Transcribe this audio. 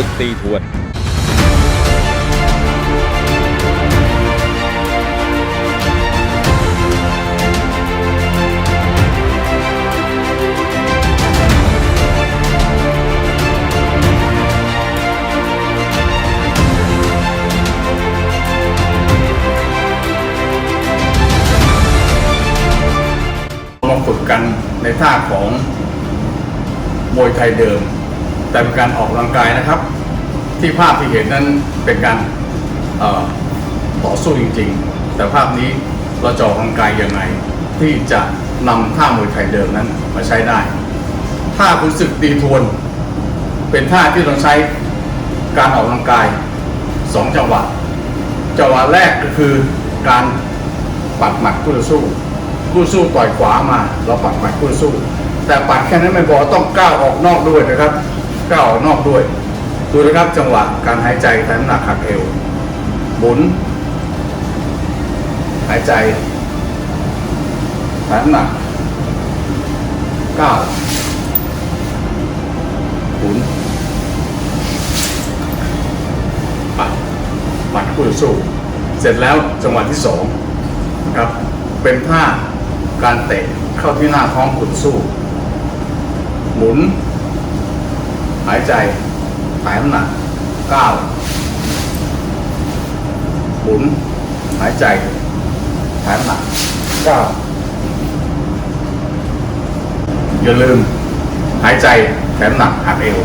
ึกตีทวน มาฝึกกันในท่าของมวยไทยเดิม แต่เป็นการออกกำลังกายนะครับ ที่ภาพที่เห็นนั้นเป็นการต่อสู้จริง ๆ แต่ภาพนี้เราจะออกกำลังกายยังไง ที่จะนำท่ามวยไทยเดิมนั้นมาใช้ได้ท่าคุณศึกตีทวน เป็นท่าที่เราใช้การออกกำลังกายสองจังหวะจังหวะแรกก็คือการปัดหมัดคู่ต่อสู้คู่สู้ต่อยขวามา เราปัดหมัดคู่ต่อสู้ แต่ปัดแค่นั้นไม่พอต้องก้าวออกนอกด้วยนะครับ ก้าวออกนอกด้วย ดูนะครับจังหวะการหายใจถ่านหนักขัดเอวหมุน หายใจถ่านหนักก้าวหมุนปัดปัดคู่ต่อสู้เสร็จแล้วจังหวะที่สองนะครับเป็นท่าการเตะเข้าที่หน้าท้องคู่ต่อสู้ หมุน หายใจถ่ายน้ำหนักก้าวหมุนหายใจถ่ายน้ำหนักก้าวอย่าลืม หายใจแขนหนักหักเอว